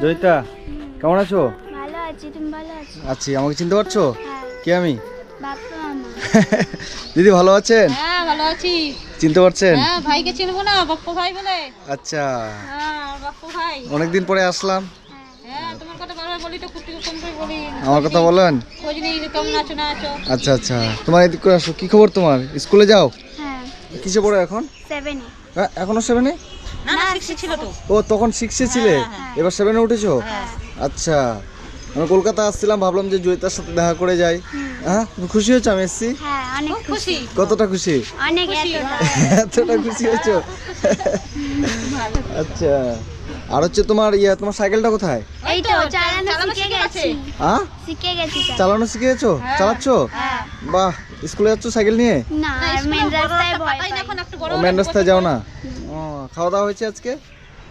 জয়িতা কেমন আছো? ভালো আছি তুমি ভালো আছো? আছি আমাকে চিনতে পারছ? হ্যাঁ। কে আমি? দিদি ভালো আছেন? হ্যাঁ ভালো আছি। চিনতে পারছেন? হ্যাঁ ভাইকে চিনবো না বাপ্পু ভাই বলে। আচ্ছা। হ্যাঁ বাপ্পু ভাই। অনেকদিন পরে আসলাম। হ্যাঁ তোমার কথা বারবার বলি তো কুটি ফোন করে বলি। আমার কথা বলেন? খোঁজ নেই যে কেমন আছো না আছো। আচ্ছা আচ্ছা। তোমার এদিক করে আসো কি খবর তোমার? স্কুলে যাও? হ্যাঁ। কিসে পড়ো এখন? সেভেনে হ্যাঁ, এখনও সেভেনে না না শিখছি ছিল তো। ও তখন সিক্সে ছিলে? এবার সেভেনে উঠেছো? হ্যাঁ। আচ্ছা। আমি কলকাতা আসছিলাম ভাবলাম যে জয়িতার সাথে দেখা করে যাই। হ্যাঁ? খুশি হয়েছো আমি এসছি? হ্যাঁ অনেক খুব খুশি। কতটা খুশি? এতটা। এতটা খুশি হয়েছো? আচ্ছা। আর হচ্ছে তোমার ইয়া তোমার সাইকেলটা কোথায়? এই তো চালানো শিখে গেছে। হ্যাঁ শিখে গেছি চালানো। শিখে গেছো চালাচ্ছো? হ্যাঁ। বাহ। স্কুলে যাচ্ছ সাইকেল নিয়ে? না মেন রাস্তায় ভয় পাই। এখন একটু বড় ও মেন রাস্তায় যাও না? ও খাওয়া দাওয়া হয়েছে আজকে?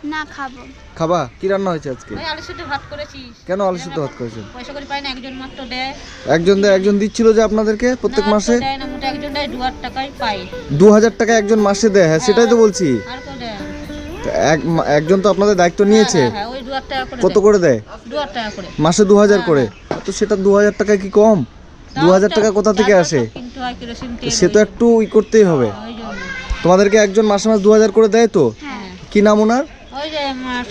না খাব। খাবা? কি রান্না হয়েছে আজকে? ওই আলু সিদ্ধ ভাত করেছি। কেন আলু সিদ্ধ ভাত করেছেন পয়সা করে পাই না একজন মাত্র দেয়। একজন দে- একজন দিচ্ছিল যে আপনাদেরকে প্রত্যেক মাসে? দেয় না মোটা একজন দেয় দু হাজার টাকায় পাই। দু হাজার টাকা একজন মাসে দেয় হ্যাঁ সেটাই তো বলছি। আর কেউ দেয় তো এক মা- একজন তো আপনাদের দায়িত্ব নিয়েছে। হ্যাঁ, হ্যাঁ, ওই দু হাজার টাকা করে কত করে দেয়? মাসে দু হাজার করে? তো সেটা দু হাজার টাকা কি কম? দু হাজার টাকা কোথা থেকে আসে? সে তো একটু ই করতেই হবে। তোমাদেরকে একজন মাসে মাস দু হাজার করে দেয় তো? হ্যাঁ। কি নাম ওনার? ওই যে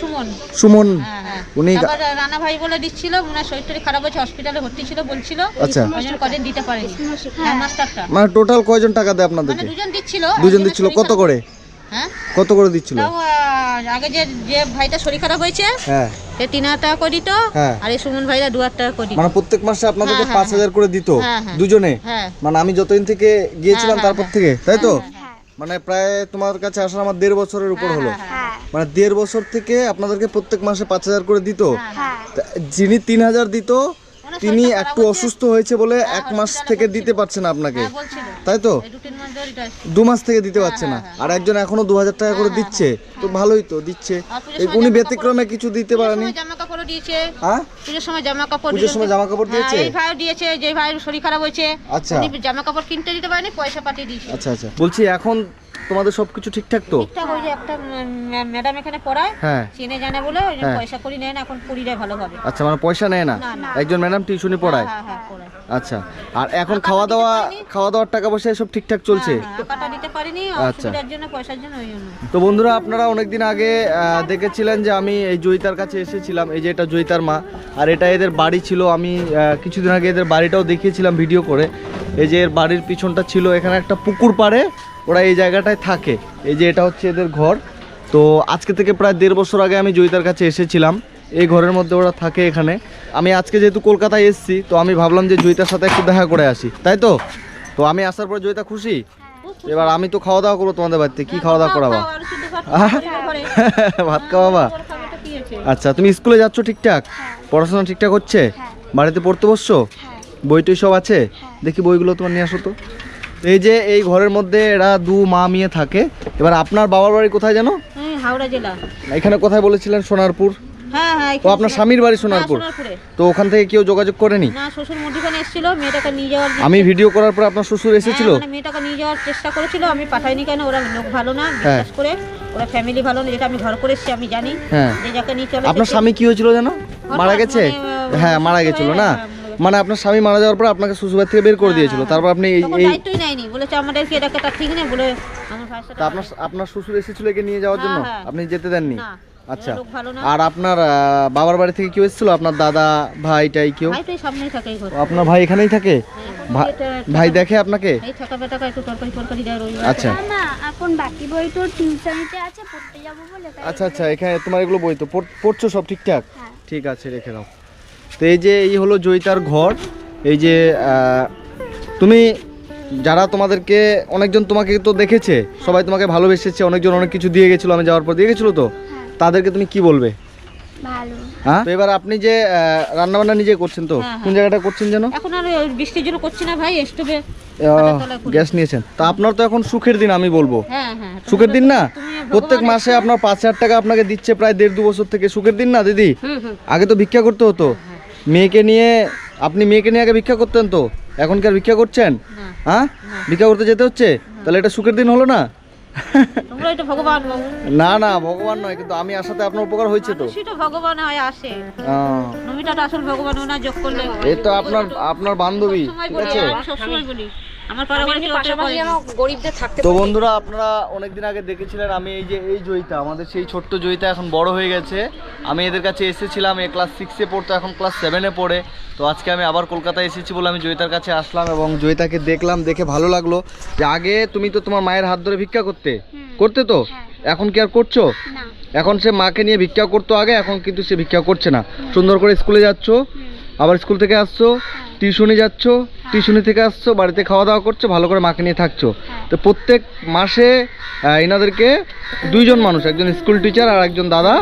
সুমন। সুমন। হ্যাঁ হ্যাঁ। উনি রানা ভাই বলে দিচ্ছিল ওনার শরীর টরীর খারাপ হয়েছে হসপিটালে ভর্তি ছিল বলছিল। আচ্ছা। কদিন দিতে পারেনি। হ্যাঁ মাস্টারটা মানে টোটাল কয়জন টাকা দেয় মানে আপনাদেরকে দুজন দিচ্ছিল দুজন দিচ্ছিল কত করে? হ্যাঁ? কত করে দিচ্ছিল? আগে যে যে ভাইটা শরীর খারাপ হয়েছে হ্যাঁ। সে তিন হাজার টাকা করে দিত হ্যাঁ। আর এই সুমন ভাইরা দু হাজার টাকা করে দিত। মানে প্রত্যেক মাসে আপনাদেরকে হ্যাঁ, পাঁচ হাজার করে দিত। দুজনে? হ্যাঁ। মানে আমি যতদিন থেকে গিয়েছিলাম তারপর থেকে তাই তো? মানে প্রায় তোমার কাছে আসার আমার দেড় বছরের উপর হলো। মানে দেড় বছর থেকে আপনাদেরকে প্রত্যেক মাসে পাঁচ হাজার করে দিত। যিনি তিন হাজার দিত তিনি একটু অসুস্থ হয়েছে বলে এক মাস থেকে দিতে পারছে না আপনাকে। হ্যাঁ তাই তো? দু মাস থেকে দিতে পারছে না। আর একজন এখনও দু হাজার টাকা করে দিচ্ছে। তো ভালোই তো দিচ্ছে। এই উনি ব্যতিক্রমে কিছু দিতে পারেনি? জামা কাপড়ও দিয়েছে। হ্যাঁ? পুজোর সময় জামা কাপড় পুজোর সময় জামা কাপড় দিয়েছে? হ্যাঁ, এই ভাইও দিয়েছে যে ভাইয়ের শরীর খারাপ হয়েছে। আচ্ছা। জামা কাপড় কিনতে দিতে পারেনি পয়সা পাঠিয়ে দিয়েছে। আচ্ছা আচ্ছা। বলছি এখন তোমাদের সবকিছু ঠিকঠাক তো? ঠিকঠাক ওই যে একটা ম্যাডাম এখানে পড়ায় হ্যাঁ। চেনে জানে বলে ওই জন্য হ্যাঁ। পয়সা করি নেয় না এখন দেয় ভালোভাবে আচ্ছা মানে পয়সা নেয় না। একজন ম্যাডাম টিউশনি পড়ায়? হ্যাঁ হ্যাঁ পড়ায়। আচ্ছা আর এখন খাওয়া দাওয়া খাওয়া দাওয়ার টাকা পয়সা সব ঠিকঠাক চলছে? হ্যাঁ, টাকাটা দিতে পারিনি আচ্ছা। অসুবিধার জন্য পয়সার জন্য ওই জন্য। তো বন্ধুরা আপনারা অনেকদিন আগে দেখেছিলেন যে আমি এই জয়িতার কাছে এসেছিলাম এই যে এটা জয়িতার মা আর এটা এদের বাড়ি ছিল আমি কিছুদিন আগে এদের বাড়িটাও দেখিয়েছিলাম ভিডিও করে এই যে এর বাড়ির পিছনটা ছিল এখানে একটা পুকুর পাড়ে ওরা এই জায়গাটায় থাকে। এই যে এটা হচ্ছে এদের ঘর। তো আজকে থেকে প্রায় দেড় বছর আগে আমি জয়িতার কাছে এসেছিলাম। এই ঘরের মধ্যে ওরা থাকে এখানে। আমি আজকে যেহেতু কলকাতায় এসেছি, তো আমি ভাবলাম যে জয়িতার সাথে একটু দেখা করে আসি। তাই তো? তো আমি আসার পর জয়িতা খুশি? এবার আমি তো খাওয়া দাওয়া করব তোমাদের বাড়িতে। কি খাওয়া দাওয়া করাবা ভাত খাওয়াবা? আচ্ছা তুমি স্কুলে যাচ্ছ ঠিকঠাক? পড়াশোনা ঠিকঠাক হচ্ছে? বাড়িতে পড়তে বসছো? বই টই সব আছে? দেখি বইগুলো তোমার নিয়ে আসো তো। এই যে এই ঘরের মধ্যে এরা দু মা মেয়ে থাকে। এবার আপনার বাবার বাড়ি কোথায় জানো? হাওড়া জেলা। এখানে কোথায় বলেছিলেন? সোনারপুর। হ্যাঁ হ্যাঁ ও আপনার স্বামীর বাড়ি সোনারপুর? তো ওখান থেকে কেউ যোগাযোগ করেনি? না শ্বশুর মুদিখানে এসেছিল মেয়েটাকে নিয়ে যাওয়ার আমি ভিডিও করার পর আপনার শ্বশুর এসেছিল? হ্যাঁ, মানে মেয়েটাকে নিয়ে যাওয়ার চেষ্টা করেছিল আমি পাঠাইনি কেন? ওরা লোক ভালো না বিশ্বাস করে। ওরা ফ্যামিলি ভালো না যেটা আমি ঘর করে এসেছি আমি জানি। হ্যাঁ। যে যাকে নিয়ে চলে আপনার স্বামী কি হয়েছিল জানো? মারা গেছে? মানে, হ্যাঁ মারা গেছিল না? মানে আপনার স্বামী মারা যাওয়ার পর আপনাকে শ্বশুরবাড়ি থেকে বের করে দিয়েছিল। তারপর আপনি এই দায়িত্বই নেয়নি। বলেছে আমাদেরকে এটা এটা ঠিক নেই। বলে আপনার আপনার শ্বশুর এসেছিল একে নিয়ে যাওয়ার জন্য? হ্যাঁ, হ্যাঁ। আপনি যেতে দেননি? আচ্ছা। না। আর আপনার বাবার বাড়ি থেকে কেউ এসেছিল? আপনার দাদা ভাই টাই কেউ? ভাই তো এই সামনেই থাকে ঘর। আপনার ভাই এখানেই থাকে? ভাই দেখে আপনাকে? এই থাকা বেটাকা একটু তরকারি তরকারি দেয় রোজ আচ্ছা। না না এখন বাকি বই তো টিউশনিতে আছে পড়তে যাব বলে আচ্ছা আচ্ছা এখানে তোমার এগুলো বই তো পড়ছো সব ঠিকঠাক? হ্যাঁ। ঠিক আছে রেখে দাও। তো এই যে এই হলো জয়িতার ঘর। এই যে তুমি যারা তোমাদেরকে অনেকজন তোমাকে তো দেখেছে সবাই তোমাকে ভালোবেসেছে অনেকজন অনেক কিছু দিয়ে গেছিল আমি যাওয়ার পর দিয়ে গেছিল তো? হ্যাঁ। তাদেরকে তুমি কি বলবে? হ্যাঁ? তো এবার আপনি যে রান্না বান্না নিজে করছেন তো হ্যাঁ, কোন জায়গাটা করছেন যেন? এখন আর বৃষ্টির জন্য করছি না ভাই স্টোভে গ্যাস নিয়েছেন। তা আপনার তো এখন সুখের দিন আমি বলব। হ্যাঁ হ্যাঁ। সুখের দিন না? প্রত্যেক মাসে আপনার পাঁচ হাজার টাকা আপনাকে দিচ্ছে প্রায় দেড় দু বছর থেকে। সুখের দিন না দিদি? আগে তো ভিক্ষা করতে হতো। মেয়েকে নিয়ে আপনি মেয়েকে নিয়ে আগে ভিক্ষা করতেন তো? এখন কি আর ভিক্ষা করছেন? হ্যাঁ? ভিক্ষা করতে যেতে হচ্ছে? তাহলে এটা সুখের দিন হলো না? না না ভগবান নয় কিন্তু আমি আসাতে আপনার উপকার হয়েছে তো। ভগবান হয় আসে। তো আসল ভগবান ওনা যোগ করলে এই তো আপনার আপনার বান্ধবী ঠিক আছে? সবসময় বলি। আমার গরিবদের থাকতে তো বন্ধুরা আপনারা অনেকদিন আগে দেখেছিলেন আমি এই যে এই জয়িতা আমাদের সেই ছোট্ট জয়িতা এখন বড় হয়ে গেছে। আমি এদের কাছে এসেছিলাম এ ক্লাস সিক্সে পড়তো এখন ক্লাস সেভেনে পড়ে। তো আজকে আমি আবার কলকাতায় এসেছি বলে আমি জয়িতার কাছে আসলাম এবং জয়িতাকে দেখলাম দেখে ভালো লাগল যে আগে তুমি তো তোমার মায়ের হাত ধরে ভিক্ষা করতে। করতে তো? এখন কি আর করছ? এখন সে মাকে নিয়ে ভিক্ষা করতো আগে এখন কিন্তু সে ভিক্ষা করছে না। সুন্দর করে স্কুলে যাচ্ছ আবার স্কুল থেকে আসছো টিউশনি যাচ্ছ টিউশনি থেকে আসছো বাড়িতে খাওয়া দাওয়া করছ ভালো করে মাকে নিয়ে থাকছো। তো প্রত্যেক মাসে এনাদেরকে দুইজন মানুষ একজন স্কুল টিচার আর একজন দাদা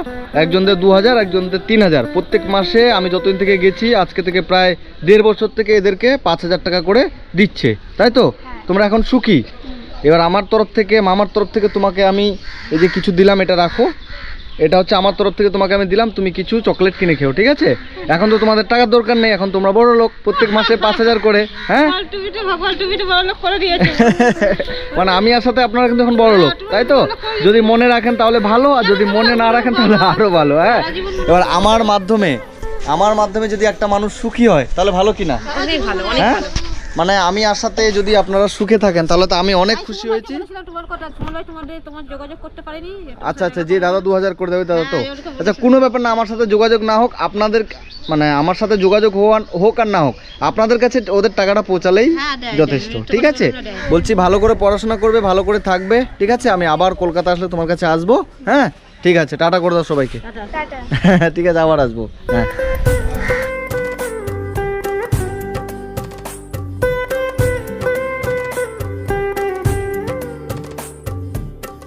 একজনদের দু হাজার একজনদের তিন হাজার। প্রত্যেক মাসে আমি যতদিন থেকে গেছি আজকে থেকে প্রায় দেড় বছর থেকে এদেরকে পাঁচ হাজার টাকা করে দিচ্ছে। তাই তো? তোমরা এখন সুখী? এবার আমার তরফ থেকে মামার তরফ থেকে তোমাকে আমি এই যে কিছু দিলাম এটা রাখো। এটা হচ্ছে আমার তরফ থেকে তোমাকে আমি দিলাম তুমি কিছু চকলেট কিনে খেও ঠিক আছে? এখন তো তোমাদের টাকার দরকার নেই এখন তোমরা বড় লোক প্রত্যেক মাসে পাঁচ হাজার করে হ্যাঁ? মানে আমি আসাতে আপনারা কিন্তু এখন বড় লোক তাই তো? যদি মনে রাখেন তাহলে ভালো আর যদি মনে না রাখেন তাহলে আরও ভালো হ্যাঁ? এবার আমার মাধ্যমে আমার মাধ্যমে যদি একটা মানুষ সুখী হয় তাহলে ভালো কি না অনেক ভালো অনেক হ্যাঁ? মানে আমি আসাতে যদি আপনারা সুখে থাকেন তাহলে তো আমি অনেক খুশি হয়েছি। আচ্ছা আচ্ছা যে দাদা দু হাজার করে দেবে দাদা তো। হ্যাঁ, আচ্ছা কোনো ব্যাপার না আমার সাথে যোগাযোগ না হোক আপনাদের মানে আমার সাথে যোগাযোগ হওয়া হোক আর না হোক আপনাদের কাছে ওদের টাকাটা পৌঁছালেই হ্যাঁ, যথেষ্ট ঠিক আছে। বলছি ভালো করে পড়াশোনা করবে ভালো করে থাকবে ঠিক আছে? আমি আবার কলকাতা আসলে তোমার কাছে আসব হ্যাঁ? ঠিক আছে টাটা করে দাও সবাইকে। ঠিক আছে আবার আসব হ্যাঁ।